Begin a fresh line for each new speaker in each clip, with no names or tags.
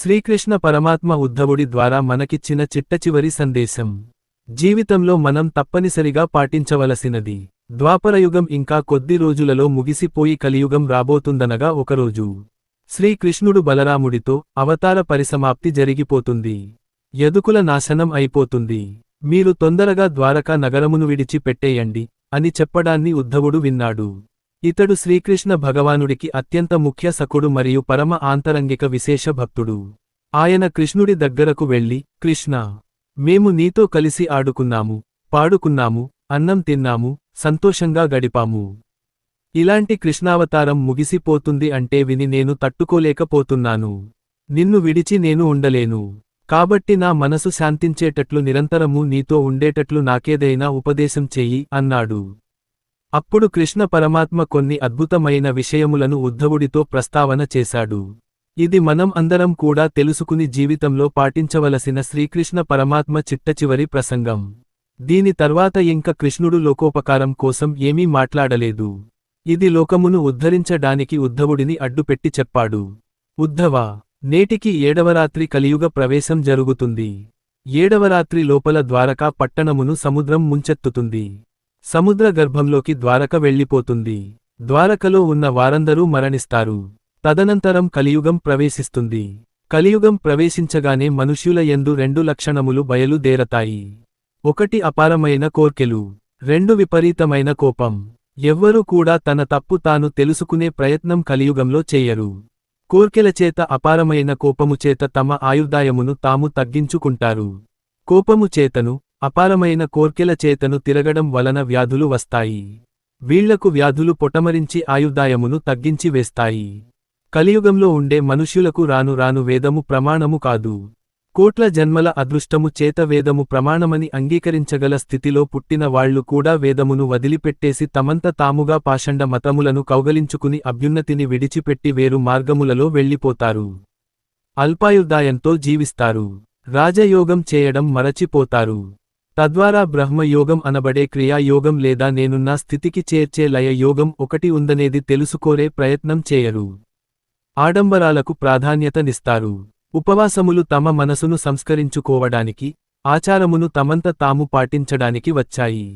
శ్రీకృష్ణ పరమాత్మ ఉద్ధవుడి ద్వారా మనకిచ్చిన చిట్టచివరి సందేశం. జీవితంలో మనం తప్పనిసరిగా పాటించవలసినది. ద్వాపరయుగం ఇంకా కొద్ది రోజులలో ముగిసిపోయి కలియుగం రాబోతుందనగా ఒకరోజు. శ్రీకృష్ణుడు బలరాముడితో అవతార పరిసమాప్తి జరిగిపోతుంది. యదుకుల నాశనం అయిపోతుంది. మీరు తొందరగా ద్వారకా నగరమును విడిచి పెట్టేయండి అని చెప్పడాన్ని ఉద్ధవుడు విన్నాడు. ఇతడు శ్రీకృష్ణ భగవానుడికి అత్యంత ముఖ్య సకుడు మరియు పరమ ఆంతరంగిక విశేష భక్తుడు. ఆయన కృష్ణుడి దగ్గరకు వెళ్ళి కృష్ణ మేము నీతో కలిసి ఆడుకున్నాము పాడుకున్నాము అన్నం తిన్నాము సంతోషంగా గడిపాము. ఇలాంటి కృష్ణావతారం ముగిసిపోతుంది అంటే విని నేను తట్టుకోలేకపోతున్నాను. నిన్ను విడిచి నేను ఉండలేను. కాబట్టి నా మనసు శాంతించేటట్లు నిరంతరము నీతో ఉండేటట్లు నాకేదైనా ఉపదేశం చెయ్యి అన్నాడు. అప్పుడు కృష్ణ పరమాత్మ కొన్ని అద్భుతమైన విషయములను ఉద్ధవుడితో ప్రస్తావన చేశాడు. ఇది మనం అందరం కూడా తెలుసుకుని జీవితంలో పాటించవలసిన శ్రీకృష్ణ పరమాత్మ చిట్టచివరి ప్రసంగం. దీని తర్వాత ఇంక కృష్ణుడు లోకోపకారం కోసం ఏమీ మాట్లాడలేదు. ఇది లోకమును ఉద్ధరించడానికి ఉద్ధవుడిని అడ్డుపెట్టి చెప్పాడు. ఉద్ధవా నేటికి ఏడవరాత్రి కలియుగ ప్రవేశం జరుగుతుంది. ఏడవరాత్రి లోపల ద్వారకా పట్టణమును సముద్రం ముంచెత్తుతుంది. సముద్ర గర్భంలోకి ద్వారక వెళ్ళిపోతుంది. ద్వారకలో ఉన్న వారందరూ మరణిస్తారు. తదనంతరం కలియుగం ప్రవేశిస్తుంది. కలియుగం ప్రవేశించగానే మనుష్యుల యందు రెండు లక్షణములు బయలుదేరతాయి. ఒకటి అపారమైన కోర్కెలు రెండు విపరీతమైన కోపం. ఎవ్వరూ కూడా తన తప్పు తాను తెలుసుకునే ప్రయత్నం కలియుగంలో చేయరు. కోర్కెలచేత అపారమైన కోపముచేత తమ ఆయుర్దాయమును తాము తగ్గించుకుంటారు. కోపము చేతను అపారమైన కోర్కెల చేతను తిరగడం వలన వ్యాధులు వస్తాయి. వీళ్ళకు వ్యాధులు పొటమరించి ఆయుదాయమును తగ్గించి వేస్తాయి. కలియుగంలో ఉండే మనుష్యులకు రాను రాను వేదము ప్రమాణము కాదు. కోట్ల జన్మల అదృష్టము చేత వేదము ప్రమాణమని అంగీకరించగల స్థితిలో పుట్టిన వాళ్ళు కూడా వేదమును వదిలిపెట్టేసి తమంత తాముగా పాషండ మతములను కౌగలించుకుని అభ్యున్నతిని విడిచిపెట్టి వేరు మార్గములలో వెళ్ళిపోతారు. అల్పాయుదాయంతో జీవిస్తారు. రాజయోగం చేయడం మరచిపోతారు. తద్వారా బ్రహ్మయోగం అనబడే క్రియాయోగం లేదా నేనున్న స్థితికి చేర్చే లయ యోగం ఒకటి ఉందనేది తెలుసుకోరే ప్రయత్నం చేయరు. ఆడంబరాలకు ప్రాధాన్యతనిస్తారు ఉపవాసములు తమ మనసును సంస్కరించుకోవడానికి ఆచారమును తమంత తాము పాటించడానికి వచ్చాయి.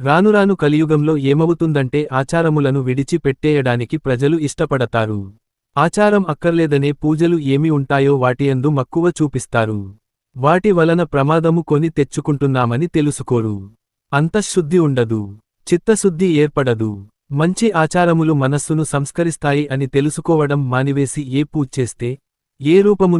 రానురాను కలియుగంలో ఏమవుతుందంటే ఆచారములను విడిచి పెట్టేయడానికి ప్రజలు ఇష్టపడతారు. ఆచారం అక్కర్లేదనే పూజలు ఏమి ఉంటాయో వాటియందు మక్కువ చూపిస్తారు. వాటి వలన ప్రమాదము కొని తెచ్చుకుంటున్నామని తెలుసుకోరు. అంతఃశుద్ధి ఉండదు. చిత్తశుద్ధి ఏర్పడదు. మంచి ఆచారములు మనస్సును సంస్కరిస్తాయి అని తెలుసుకోవడం మానివేసి ఏ పూజ చేస్తే ఏ రూపమును